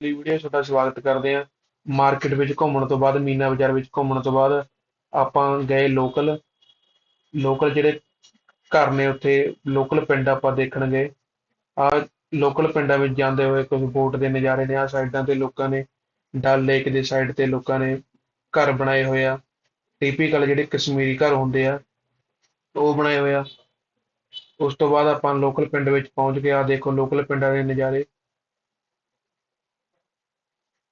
ਲਈ ਵੀਡੀਓ ਤੁਹਾਡਾ ਸਵਾਗਤ ਕਰਦੇ ਹਾਂ। ਮਾਰਕੀਟ ਵਿੱਚ ਘੁੰਮਣ ਤੋਂ ਬਾਅਦ, ਮੀਨਾ ਬਾਜ਼ਾਰ ਵਿੱਚ ਘੁੰਮਣ ਤੋਂ ਬਾਅਦ ਆਪਾਂ ਗਏ ਲੋਕਲ ਲੋਕਲ ਜਿਹੜੇ ਘਰ ਨੇ ਉੱਥੇ ਲੋਕਲ ਪਿੰਡ ਆਪਾਂ ਦੇਖਣ ਗਏ। ਆ ਲੋਕਲ ਪਿੰਡਾਂ ਵਿੱਚ ਜਾਂਦੇ ਹੋਏ ਕੁਝ ਬੋਟ ਦੇ ਨਜ਼ਾਰੇ ਨੇ ਆ ਸਾਈਡਾਂ ਤੇ ਲੋਕਾਂ ਨੇ ਡਲ ਲੇਕ ਦੇ ਸਾਈਡ ਤੇ ਲੋਕਾਂ ਨੇ ਘਰ ਬਣਾਏ ਹੋਏ ਆ। ਟਿਪੀਕਲ ਜਿਹੜੇ ਕਸ਼ਮੀਰੀ ਘਰ ਹੁੰਦੇ ਆ, ਉਹ ਬਣਾਏ ਹੋਏ ਆ। ਉਸ ਤੋਂ ਬਾਅਦ ਆਪਾਂ ਲੋਕਲ ਪਿੰਡ ਵਿੱਚ ਪਹੁੰਚ ਗਏ। ਆ ਦੇਖੋ ਲੋਕਲ ਪਿੰਡਾਂ ਦੇ ਨਜ਼ਾਰੇ।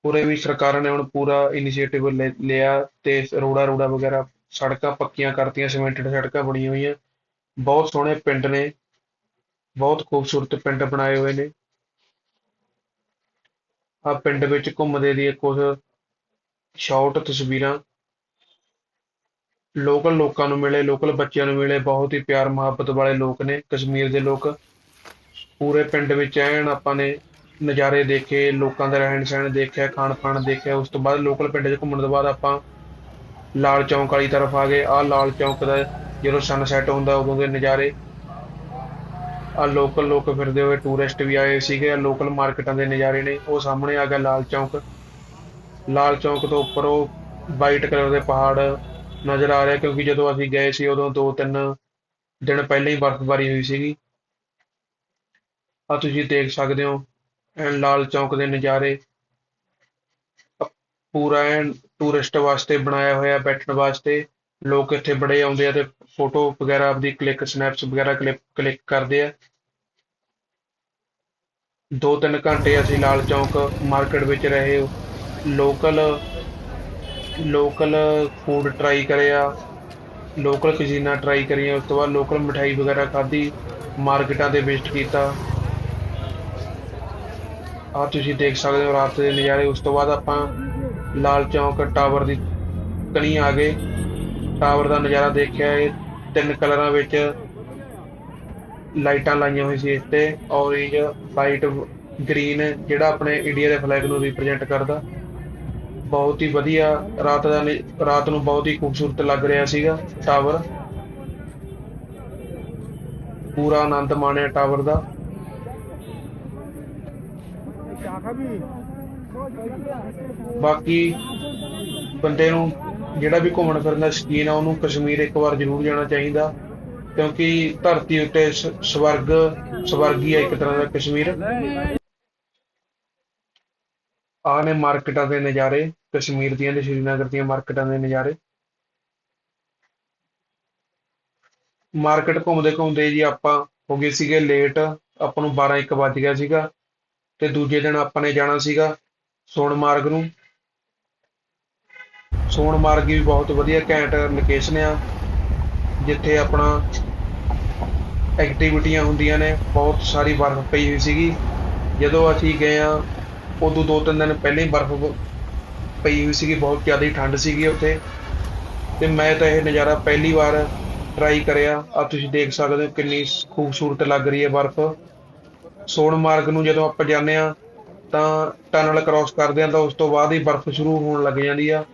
ਉਰੇ ਵੀ ਸਰਕਾਰਾਂ ਨੇ ਹੁਣ ਪੂਰਾ ਇਨੀਸ਼ੀਏਟਿਵ ਲਿਆ ਤੇ ਰੋੜਾ ਰੋੜਾ ਵਗੈਰਾ ਸੜਕਾਂ ਪੱਕੀਆਂ ਕਰਤੀਆਂ ਸੀਮੈਂਟਡ ਸੜਕਾਂ ਬਣੀਆਂ ਹੋਈਆਂ। ਬਹੁਤ ਸੋਹਣੇ ਪਿੰਡ ਨੇ। ਬਹੁਤ ਖੂਬਸੂਰਤ ਪਿੰਡ ਬਣਾਏ ਹੋਏ ਨੇ। ਆ ਪਿੰਡ ਵਿੱਚ ਘੁੰਮਦੇ ਦੀ ਕੁਝ ਸ਼ਾਰਟ ਤਸਵੀਰਾਂ। ਲੋਕਲ ਲੋਕਾਂ ਨੂੰ ਮਿਲੇ, ਲੋਕਲ ਬੱਚਿਆਂ ਨੂੰ ਮਿਲੇ, ਬਹੁਤ ਹੀ ਪਿਆਰ ਮੁਹੱਬਤ ਵਾਲੇ ਲੋਕ ਨੇ, ਕਸ਼ਮੀਰ ਦੇ ਲੋਕ। ਪੂਰੇ ਪਿੰਡ ਵਿੱਚ ਐਨ ਆਪਾਂ ਨੇ ਨਜ਼ਾਰੇ ਦੇਖੇ, ਲੋਕਾਂ ਦਾ ਰਹਿਣ ਸਹਿਣ ਦੇਖਿਆ ਖਾਣ ਪਾਣ ਦੇਖਿਆ, ਉਸ ਤੋਂ ਬਾਅਦ ਲੋਕਲ ਪਿੰਡ 'ਚ ਘੁੰਮਣ ਤੋਂ ਬਾਅਦ ਆਪਾਂ ਲਾਲ ਚੌਂਕ ਵਾਲੀ ਤਰਫ ਆ ਗਏ। ਆਹ ਲਾਲ ਚੌਂਕ ਦਾ ਜਦੋਂ ਸਨਸੈਟ ਹੁੰਦਾ, ਉਦੋਂ ਦੇ ਨਜ਼ਾਰੇ। ਆ ਲੋਕਲ ਲੋਕ ਫਿਰਦੇ ਹੋਏ ਟੂਰਿਸਟ ਵੀ ਆਏ ਸੀਗੇ, ਆਹ ਲੋਕਲ ਮਾਰਕੀਟਾਂ ਦੇ ਨਜ਼ਾਰੇ ਨੇ। ਉਹ ਸਾਹਮਣੇ ਆ ਗਿਆ ਲਾਲ ਚੌਂਕ। ਲਾਲ ਚੌਂਕ ਤੋਂ ਉੱਪਰ ਉਹ ਵਾਈਟ ਕਲਰ ਦੇ ਪਹਾੜ ਨਜ਼ਰ ਆ ਰਿਹਾ, ਕਿਉਂਕਿ ਜਦੋਂ ਅਸੀਂ ਗਏ ਸੀ, ਉਦੋਂ ਦੋ ਤਿੰਨ ਦਿਨ ਪਹਿਲਾਂ ਹੀ ਬਰਫ਼ਬਾਰੀ ਹੋਈ ਸੀਗੀ। ਆ ਤੁਸੀਂ ਦੇਖ ਸਕਦੇ ਹੋ ਐਨ ਲਾਲ ਚੌਂਕ ਦੇ ਨਜ਼ਾਰੇ। ਪੂਰਾ ਐਨ ਟੂਰਿਸਟ ਵਾਸਤੇ ਬਣਾਇਆ ਹੋਇਆ ਬੈਠਣ ਵਾਸਤੇ। ਲੋਕ ਇੱਥੇ ਬੜੇ ਆਉਂਦੇ ਆ ਤੇ ਫੋਟੋ ਵਗੈਰਾ ਆਪਦੀ ਕਲਿੱਕ ਸਨੈਪਸ ਵਗੈਰਾ ਕਲਿੱਕ ਕਲਿੱਕ ਕਰਦੇ ਆ। ਦੋ ਤਿੰਨ ਘੰਟੇ ਅਸੀਂ ਲਾਲ ਚੌਂਕ ਮਾਰਕੀਟ ਵਿੱਚ ਰਹੇ। ਲੋਕਲ ਲੋਕਲ ਫੂਡ ਟਰਾਈ ਕਰਿਆ। ਲੋਕਲ ਕੁਜ਼ੀਨਾ ਟਰਾਈ ਕਰੀਆਂ। ਉਸ ਤੋਂ ਬਾਅਦ ਲੋਕਲ ਮਠਾਈ ਵਗੈਰਾ ਖਾਧੀ। ਮਾਰਕੀਟਾਂ ਤੇ ਵਿਜ਼ਿਟ ਕੀਤਾ। ਆ ਤੁਸੀਂ ਦੇਖ ਸਕਦੇ ਹੋ ਰਾਤ ਦੇ ਨਜ਼ਾਰੇ। ਉਸ ਤੋਂ ਬਾਅਦ ਆਪਾਂ ਲਾਲ ਚੌਂਕ ਟਾਵਰ ਦੀ ਕਣੀ ਆ ਗਏ। ਟਾਵਰ ਦਾ ਨਜ਼ਾਰਾ ਦੇਖਿਆ, ਇਹ ਤਿੰਨ ਕਲਰਾਂ ਵਿੱਚ ਲਾਈਟਾਂ ਲਾਈਆਂ ਹੋਈਆਂ ਸੀ ਇਸ ਤੇ ਔਰੇਂਜ, ਵਾਈਟ, ਗ੍ਰੀਨ, ਜਿਹੜਾ ਆਪਣੇ ਇੰਡੀਆ ਦੇ ਫਲੈਗ ਨੂੰ ਰਿਪਰੈਜ਼ੈਂਟ ਕਰਦਾ। ਬਹੁਤ ਹੀ ਵਧੀਆ ਰਾਤ ਦਾ ਨ- ਰਾਤ ਨੂੰ ਬਹੁਤ ਹੀ ਖੂਬਸੂਰਤ ਲੱਗ ਰਿਹਾ ਸੀਗਾ ਟਾਵਰ। ਪੂਰਾ ਆਨੰਦ ਮਾਣਿਆ ਟਾਵਰ ਦਾ। ਬਾਕੀ ਬੰਦੇ ਨੂੰ ਜਿਹੜਾ ਵੀ ਘੁੰਮਣ ਫਿਰਨ ਦਾ ਸ਼ੌਕੀਨ ਆ, ਉਹਨੂੰ ਕਸ਼ਮੀਰ ਇੱਕ ਵਾਰ ਜ਼ਰੂਰ ਜਾਣਾ ਚਾਹੀਦਾ, ਕਿਉਂਕਿ ਧਰਤੀ ਉੱਤੇ ਸਵਰਗ, ਸਵਰਗੀ ਆ ਇੱਕ ਤਰ੍ਹਾਂ ਦਾ ਕਸ਼ਮੀਰ। ਆਹ ਨੇ ਮਾਰਕੀਟਾਂ ਦੇ ਨਜ਼ਾਰੇ, ਕਸ਼ਮੀਰ ਦੀਆਂ ਤੇ ਸ਼੍ਰੀਨਗਰ ਦੀਆਂ ਮਾਰਕੀਟਾਂ ਦੇ ਨਜ਼ਾਰੇ। ਮਾਰਕੀਟ ਘੁੰਮਦੇ ਘੁੰਮਦੇ ਜੀ ਆਪਾਂ ਹੋ ਗਏ ਸੀਗੇ ਲੇਟ ਆਪਾਂ ਨੂੰ 12 1 ਵੱਜ ਗਿਆ ਸੀਗਾ। ਤੇ ਦੂਜੇ ਦਿਨ ਆਪਾਂ ਨੇ ਜਾਣਾ ਸੀਗਾ ਸੋਨਮਾਰਗ ਨੂੰ। ਸੋਨਮਾਰਗ ਵੀ ਬਹੁਤ ਵਧੀਆ ਘੈਂਟ ਲੋਕੇਸ਼ਨ ਆ, ਜਿੱਥੇ ਆਪਣਾ ਐਕਟੀਵਿਟੀਆਂ ਹੁੰਦੀਆਂ ਨੇ, ਬਹੁਤ ਸਾਰੀ ਬਰਫ਼ ਪਈ ਹੋਈ ਸੀਗੀ। ਜਦੋਂ ਅਸੀਂ ਗਏ ਆ ਉਦੋਂ ਦੋ ਤਿੰਨ ਦਿਨ ਪਹਿਲਾਂ ਹੀ ਬਰਫ਼ ਪਈ ਹੋਈ ਸੀਗੀ, ਬਹੁਤ ਜ਼ਿਆਦਾ ਠੰਡ ਸੀਗੀ ਉੱਥੇ। ਤੇ ਮੈਂ ਤਾਂ ਇਹ ਨਜ਼ਾਰਾ ਪਹਿਲੀ ਵਾਰ ਟਰਾਈ ਕਰਿਆ। ਆ ਤੁਸੀਂ ਦੇਖ ਸਕਦੇ ਹੋ ਕਿੰਨੀ ਖੂਬਸੂਰਤ ਲੱਗ ਰਹੀ ਹੈ ਬਰਫ਼। ਸੋਨ ਮਾਰਗ ਨੂੰ ਜਦੋਂ ਆਪਾਂ ਜਾਂਦੇ ਆ ਤਾਂ ਟਨਲ ਕ੍ਰਾਸ ਕਰਦੇ ਆ ਤਾਂ ਉਸ ਤੋਂ ਬਾਅਦ ਹੀ ਬਰਫ਼ ਸ਼ੁਰੂ ਹੋਣ ਲੱਗ ਜਾਂਦੀ ਆ।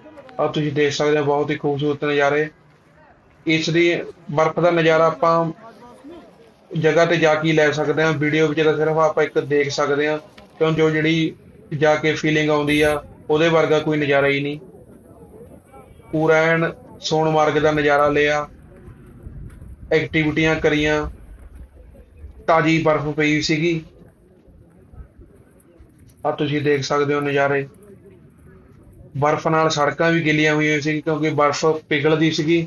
ਆ ਤੁਸੀਂ ਦੇਖ ਸਕਦੇ ਹੋ, ਬਹੁਤ ਹੀ ਖੂਬਸੂਰਤ ਨਜ਼ਾਰੇ। ਇਸ ਦੀ ਬਰਫ਼ ਦਾ ਨਜ਼ਾਰਾ ਆਪਾਂ ਜਗ੍ਹਾ ਤੇ ਜਾ ਕੇ ਲੈ ਸਕਦੇ ਹਾਂ। ਵੀਡੀਓ ਵਿੱਚ ਤਾਂ ਸਿਰਫ ਆਪਾਂ ਇੱਕ ਦੇਖ ਸਕਦੇ ਹਾਂ, ਕਿਉਂ ਜੋ ਜਿਹੜੀ ਜਾ ਕੇ ਫੀਲਿੰਗ ਆਉਂਦੀ ਆ, ਉਹਦੇ ਵਰਗਾ ਕੋਈ ਨਜ਼ਾਰਾ ਹੀ ਨਹੀਂ। ਪੂਰਾ ਐਨ ਸੋਨਮਾਰਗ ਦਾ ਨਜ਼ਾਰਾ ਲਿਆ ਐਕਟੀਵਿਟੀਆਂ ਕਰੀਆਂ। ਤਾਜੀ ਬਰਫ਼ ਪਈ ਸੀਗੀ। ਆ ਤੁਸੀਂ ਦੇਖ ਸਕਦੇ ਹੋ ਨਜ਼ਾਰੇ। ਬਰਫ਼ ਨਾਲ ਸੜਕਾਂ ਵੀ ਗਿੱਲੀਆਂ ਹੋਈਆਂ ਸੀ ਕਿਉਂਕਿ ਬਰਫ਼ ਪਿਘਲਦੀ ਸੀਗੀ।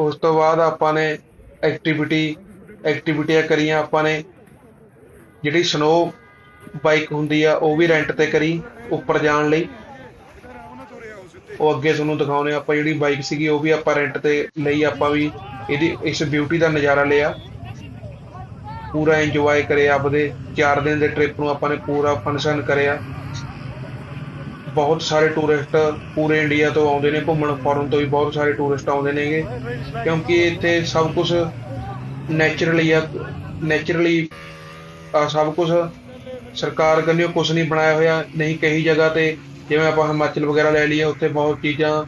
ਉਸ ਤੋਂ ਬਾਅਦ ਆਪਾਂ ਨੇ ਐਕਟੀਵਿਟੀ ਐਕਟੀਵਿਟੀਆਂ ਕਰੀਆਂ ਆਪਾਂ ਨੇ। ਜਿਹੜੀ ਸਨੋ ਬਾਈਕ ਹੁੰਦੀ ਆ, ਉਹ ਵੀ ਰੈਂਟ ਤੇ ਕਰੀ, ਉੱਪਰ ਜਾਣ ਲਈ। ਉਹ ਅੱਗੇ ਤੁਹਾਨੂੰ ਦਿਖਾਉਣੇ ਆ। ਆਪਾਂ ਜਿਹੜੀ ਬਾਈਕ ਸੀਗੀ ਉਹ ਵੀ ਆਪਾਂ ਰੈਂਟ ਤੇ ਲਈ, ਆਪਾਂ ਵੀ ਇਹਦੀ, ਇਸ ਬਿਊਟੀ ਦਾ ਨਜ਼ਾਰਾ ਲਿਆ। ਪੂਰਾ ਇੰਜੋਏ ਕਰਿਆ ਆਪਦੇ 4 ਦਿਨ ਦੇ ਟ੍ਰਿਪ ਨੂੰ ਆਪਾਂ ਨੇ ਪੂਰਾ ਫੰਕਸ਼ਨ ਕਰਿਆ। ਬਹੁਤ ਸਾਰੇ ਟੂਰਿਸਟ ਪੂਰੇ ਇੰਡੀਆ ਤੋਂ ਆਉਂਦੇ ਨੇ, ਘੁੰਮਣ ਫੋਰਨ ਤੋਂ ਵੀ ਬਹੁਤ ਸਾਰੇ ਟੂਰਿਸਟ ਆਉਂਦੇ ਨੇਗੇ। ਕਿਉਂਕਿ ਇੱਥੇ ਸਭ ਕੁਝ ਨੇਚਰਲੀ ਆ ਨੇਚਰਲੀ ਸਭ ਕੁਝ ਸਰਕਾਰ ਕੰਨਿਓ ਕੁਝ ਨਹੀਂ ਬਣਾਇਆ ਹੋਇਆ, ਨਹੀਂ ਕਈ ਜਗ੍ਹਾ ਤੇ ਜਿਵੇਂ ਆਪਾਂ ਹਿਮਾਚਲ ਵਗੈਰਾ ਲੈ ਲਈਏ ਉੱਥੇ ਬਹੁਤ ਚੀਜ਼ਾਂ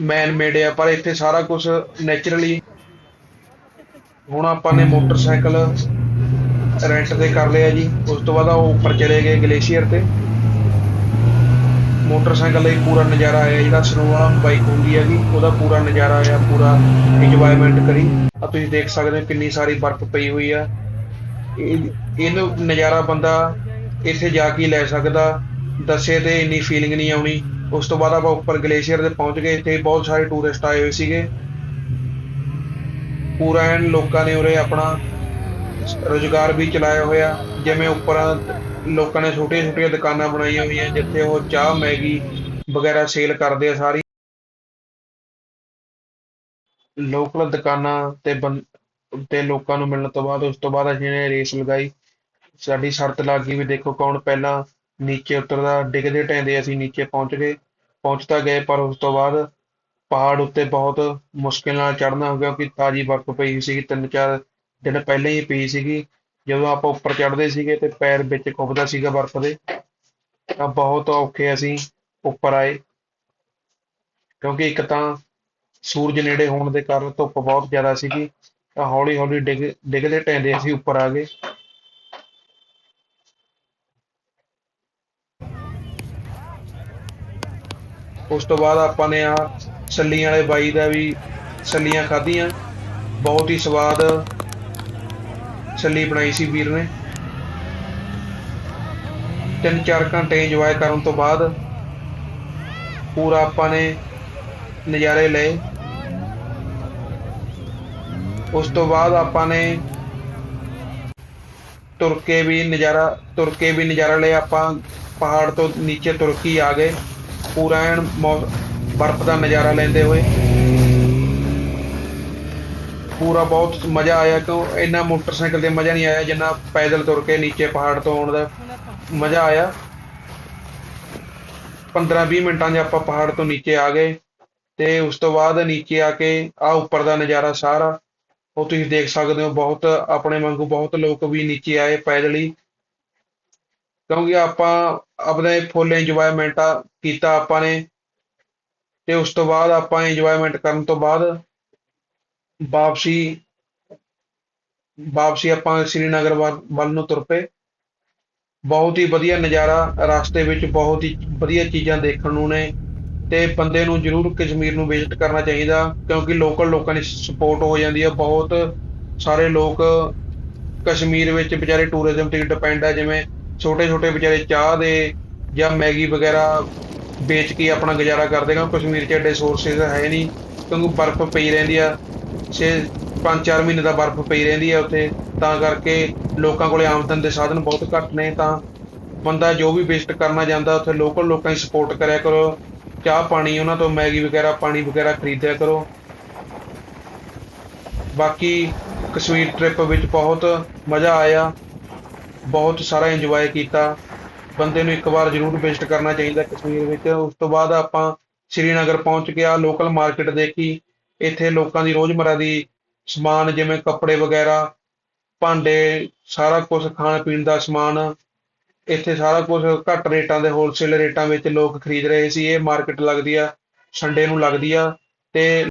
ਮੈਨ ਮੇਡ ਆ ਪਰ ਇੱਥੇ ਸਾਰਾ ਕੁਝ ਨੇਚਰਲੀ ਹੁਣ ਆਪਾਂ ਨੇ ਮੋਟਰਸਾਈਕਲ ਰੈਂਟ ਤੇ ਕਰ ਲਿਆ ਜੀ। ਉਸ ਤੋਂ ਬਾਅਦ ਉਹ ਉੱਪਰ ਚਲੇ ਗਏ ਗਲੇਸ਼ੀਅਰ ਤੇ। ਮੋਟਰਸਾਈਕਲ ਲਈ ਪੂਰਾ ਨਜ਼ਾਰਾ ਆਇਆ ਜਿਹੜਾ ਸਨੋਵਾ ਬਾਈਕ ਹੁੰਦੀ ਹੈਗੀ ਉਹਦਾ ਪੂਰਾ ਨਜ਼ਾਰਾ ਆਇਆ ਪੂਰਾ ਇੰਜੋਇਮੈਂਟ ਕਰੀ। ਆ ਤੁਸੀਂ ਦੇਖ ਸਕਦੇ ਹੋ ਕਿੰਨੀ ਸਾਰੀ ਬਰਫ਼ ਪਈ ਹੋਈ ਆ। ਇਹ ਇਹਨੂੰ ਨਜ਼ਾਰਾ ਬੰਦਾ ਇੱਥੇ ਜਾ ਕੇ ਲੈ ਸਕਦਾ। ਦੱਸੇ ਤੇ ਇੰਨੀ ਫੀਲਿੰਗ ਨਹੀਂ ਆਉਣੀ। ਉਸ ਤੋਂ ਬਾਅਦ ਆਪਾਂ ਉੱਪਰ ਗਲੇਸ਼ੀਅਰ ਤੇ ਪਹੁੰਚ ਗਏ, ਇੱਥੇ ਬਹੁਤ ਸਾਰੇ ਟੂਰਿਸਟ ਆਏ ਹੋਏ ਸੀਗੇ। ਪੂਰਾ ਐਨ ਲੋਕਾਂ ਨੇ ਉਰੇ ਆਪਣਾ ਰੁਜ਼ਗਾਰ ਵੀ ਚਲਾਇਆ ਹੋਇਆ। ਜਿਵੇਂ ਉੱਪਰ ਲੋਕਾਂ ਨੇ ਛੋਟੀਆਂ ਛੋਟੀਆਂ ਦੁਕਾਨਾਂ ਬਣਾਈਆਂ ਹੋਈਆਂ, ਜਿੱਥੇ ਉਹ ਚਾਹ, ਮੈਗੀ ਵਗੈਰਾ ਸੇਲ ਕਰਦੇ ਆ ਸਾਰੀ। ਲੋਕਲ ਦੁਕਾਨਾਂ ਤੇ ਬੰ, ਤੇ ਲੋਕਾਂ ਨੂੰ ਮਿਲਣ ਤੋਂ ਬਾਅਦ, ਉਸ ਤੋਂ ਬਾਅਦ ਅਸੀਂ ਨੇ ਰੇਸ ਲਗਾਈ। ਸਾਡੀ ਸ਼ਰਤ ਲੱਗ ਗਈ ਵੀ ਦੇਖੋ ਕੌਣ ਪਹਿਲਾਂ ਨੀਚੇ ਉਤਰਦਾ ਡਿੱਗਦੇ ਢਹਿੰਦੇ ਅਸੀਂ ਨੀਚੇ ਪਹੁੰਚ ਗਏ। ਪਹੁੰਚ ਤਾਂ ਗਏ, ਪਰ ਉਸ ਤੋਂ ਬਾਅਦ ਪਹਾੜ ਉੱਤੇ ਬਹੁਤ ਮੁਸ਼ਕਿਲ ਨਾਲ ਚੜ੍ਹਨਾ ਹੋ ਗਿਆ ਕਿਉਂਕਿ ਤਾਜ਼ੀ ਬਰਫ਼ ਪਈ ਸੀ ਤਿੰਨ ਚਾਰ ਦਿਨ ਪਹਿਲਾਂ ਹੀ ਪਈ ਸੀਗੀ। ਜਦੋਂ ਆਪਾਂ ਉੱਪਰ ਚੜ੍ਹਦੇ ਸੀਗੇ ਤੇ ਪੈਰ ਵਿੱਚ ਖੁੱਬਦਾ ਸੀਗਾ ਬਰਫ਼ ਦੇ, ਤਾਂ ਬਹੁਤ ਔਖੇ ਅਸੀਂ ਉੱਪਰ ਆਏ। ਕਿਉਂਕਿ ਇੱਕ ਤਾਂ ਸੂਰਜ ਨੇੜੇ ਹੋਣ ਦੇ ਕਾਰਨ ਧੁੱਪ ਬਹੁਤ ਜ਼ਿਆਦਾ ਸੀਗੀ, ਤਾਂ ਹੌਲੀ ਹੌਲੀ ਡਿੱਗ, ਡਿੱਗਦੇ ਢਹਿੰਦੇ ਅਸੀਂ ਉੱਪਰ ਆ ਗਏ। ਉਸ ਤੋਂ ਬਾਅਦ ਆਪਾਂ ਨੇ ਆ ਛੱਲੀਆਂ ਵਾਲੇ ਬਾਈ ਦਾ ਵੀ ਛੱਲੀਆਂ ਖਾਧੀਆਂ। ਬਹੁਤ ਹੀ ਸਵਾਦ ਛੱਲੀ ਬਣਾਈ ਸੀ ਵੀਰ ਨੇ। ਤਿੰਨ ਚਾਰ ਘੰਟੇ ਇੰਜੋਏ ਕਰਨ ਤੋਂ ਬਾਅਦ ਪੂਰਾ ਆਪਾਂ ਨੇ ਨਜ਼ਾਰੇ ਲਏ। ਉਸ ਤੋਂ ਬਾਅਦ ਆਪਾਂ ਨੇ ਤੁਰ ਕੇ ਵੀ ਨਜ਼ਾਰਾ, ਤੁਰ ਕੇ ਵੀ ਨਜ਼ਾਰਾ ਲਿਆ ਆਪਾਂ ਪਹਾੜ ਤੋਂ ਨੀਚੇ ਤੁਰ ਕੇ ਆ ਗਏ। ਪੂਰਾ ਐਨ ਬਰਫ਼ ਦਾ ਨਜ਼ਾਰਾ ਲੈਂਦੇ ਹੋਏ। ਪੂਰਾ ਬਹੁਤ ਮਜ਼ਾ ਆਇਆ ਕਿਉਂ? ਇੰਨਾ ਮੋਟਰਸਾਈਕਲ ਤੇ ਮਜ਼ਾ ਨਹੀਂ ਆਇਆ ਜਿੰਨਾ ਪੈਦਲ ਤੁਰ ਕੇ ਨੀਚੇ ਪਹਾੜ ਤੋਂ ਆਉਣ ਦਾ ਮਜ਼ਾ ਆਇਆ। 15-20 ਮਿੰਟਾਂ 'ਚ ਆਪਾਂ ਪਹਾੜ ਤੋਂ ਨੀਚੇ ਆ ਗਏ ਤੇ ਉਸ ਤੋਂ ਬਾਅਦ ਨੀਚੇ ਆ ਕੇ ਆ ਉੱਪਰ ਦਾ ਨਜ਼ਾਰਾ ਸਾਰਾ। ਉਹ ਤੁਸੀਂ ਦੇਖ ਸਕਦੇ ਹੋ ਬਹੁਤ ਆਪਣੇ ਵਾਂਗੂ ਬਹੁਤ ਲੋਕ ਵੀ ਨੀਚੇ ਆਏ ਪੈਦਲ ਹੀ। ਕਿਉਂਕਿ ਆਪਾਂ ਆਪਣੇ ਫੁੱਲ ਇੰਜੋਇਮੈਂਟ ਕੀਤਾ ਆਪਾਂ ਨੇ ਤੇ ਉਸ ਤੋਂ ਬਾਅਦ ਆਪਾਂ ਇੰਜੋਇਮੈਂਟ ਕਰਨ ਤੋਂ ਬਾਅਦ ਵਾਪਸੀ ਵਾਪਸੀ ਆਪਾਂ ਸ੍ਰੀਨਗਰ ਵੱਲ ਵੱਲ ਨੂੰ ਤੁਰ ਪਏ। ਬਹੁਤ ਹੀ ਵਧੀਆ ਨਜ਼ਾਰਾ, ਰਸਤੇ ਵਿੱਚ ਬਹੁਤ ਹੀ ਵਧੀਆ ਚੀਜ਼ਾਂ ਦੇਖਣ ਨੂੰ ਨੇ ਤੇ ਬੰਦੇ ਨੂੰ ਜ਼ਰੂਰ ਕਸ਼ਮੀਰ ਨੂੰ ਵਿਜ਼ਿਟ ਕਰਨਾ ਚਾਹੀਦਾ ਕਿਉਂਕਿ ਲੋਕਲ ਲੋਕਾਂ ਦੀ ਸਪੋਰਟ ਹੋ ਜਾਂਦੀ ਹੈ ਬਹੁਤ ਸਾਰੇ ਲੋਕ ਕਸ਼ਮੀਰ ਵਿੱਚ ਵਿਚਾਰੇ ਟੂਰਿਜ਼ਮ ਤੇ ਡਿਪੈਂਡ ਹੈ ਜਿਵੇਂ ਛੋਟੇ ਛੋਟੇ ਵਿਚਾਰੇ ਚਾਹ ਦੇ ਜਾਂ ਮੈਗੀ ਵਗੈਰਾ ਵੇਚ ਕੇ ਆਪਣਾ ਗੁਜ਼ਾਰਾ ਕਰਦੇ ਕਿਉਂਕਿ ਕਸ਼ਮੀਰ 'ਚ ਐਡੇ ਸੋਰਸਿਸ ਹੈ ਨਹੀਂ, ਕਿਉਂਕਿ ਬਰਫ਼ ਪਈ ਰਹਿੰਦੀ ਆ। ਛੇ, ਪੰਜ, ਚਾਰ ਮਹੀਨੇ ਦਾ ਬਰਫ਼ ਪਈ ਰਹਿੰਦੀ ਆ ਉੱਥੇ। ਤਾਂ ਕਰਕੇ ਲੋਕਾਂ ਕੋਲੇ ਆਮਦਨ ਦੇ ਸਾਧਨ ਬਹੁਤ ਘੱਟ ਨੇ। ਤਾਂ ਬੰਦਾ ਜੋ ਵੀ ਵਿਜ਼ਿਟ ਕਰਨਾ ਜਾਂਦਾ, ਉੱਥੇ ਲੋਕਲ ਲੋਕਾਂ ਦੀ ਸਪੋਰਟ ਕਰਿਆ ਕਰੋ। ਚਾਹ ਪਾਣੀ, ਉਹਨਾਂ ਤੋਂ ਮੈਗੀ ਵਗੈਰਾ, ਪਾਣੀ ਵਗੈਰਾ ਖਰੀਦਿਆ ਕਰੋ। ਬਾਕੀ ਕਸ਼ਮੀਰ ਟ੍ਰਿਪ ਵਿੱਚ ਬਹੁਤ ਮਜ਼ਾ ਆਇਆ। ਬਹੁਤ ਸਾਰਾ ਇੰਜੋਏ ਕੀਤਾ। ਬੰਦੇ ਨੂੰ ਇੱਕ ਵਾਰ ਜ਼ਰੂਰ ਵਿਜ਼ਿਟ ਕਰਨਾ ਚਾਹੀਦਾ ਕਸ਼ਮੀਰ ਵਿੱਚ। ਉਸ ਤੋਂ ਬਾਅਦ ਆਪਾਂ ਸ਼੍ਰੀਨਗਰ ਪਹੁੰਚ ਗਿਆ ਲੋਕਲ ਮਾਰਕੀਟ ਦੇਖੀ। ਇੱਥੇ ਲੋਕਾਂ ਦੀ ਰੋਜ਼ਮर्रा ਦੀ ਸਮਾਨ ਜਿਵੇਂ ਕੱਪੜੇ ਵਗੈਰਾ, ਭਾਂਡੇ, ਸਾਰਾ ਕੁਝ ਖਾਣ ਪੀਣ ਦਾ ਸਮਾਨ। ਇੱਥੇ ਸਾਰਾ ਕੁਝ ਘੱਟ ਰੇਟਾਂ ਦੇ ਹੋਲਸੇਲ ਰੇਟਾਂ ਵਿੱਚ ਲੋਕ ਖਰੀਦ ਰਹੇ ਸੀ। ਇਹ ਮਾਰਕੀਟ ਲੱਗਦੀ ਆ, ਸੰਡੇ ਨੂੰ ਲੱਗਦੀ ਆ। ਤੇ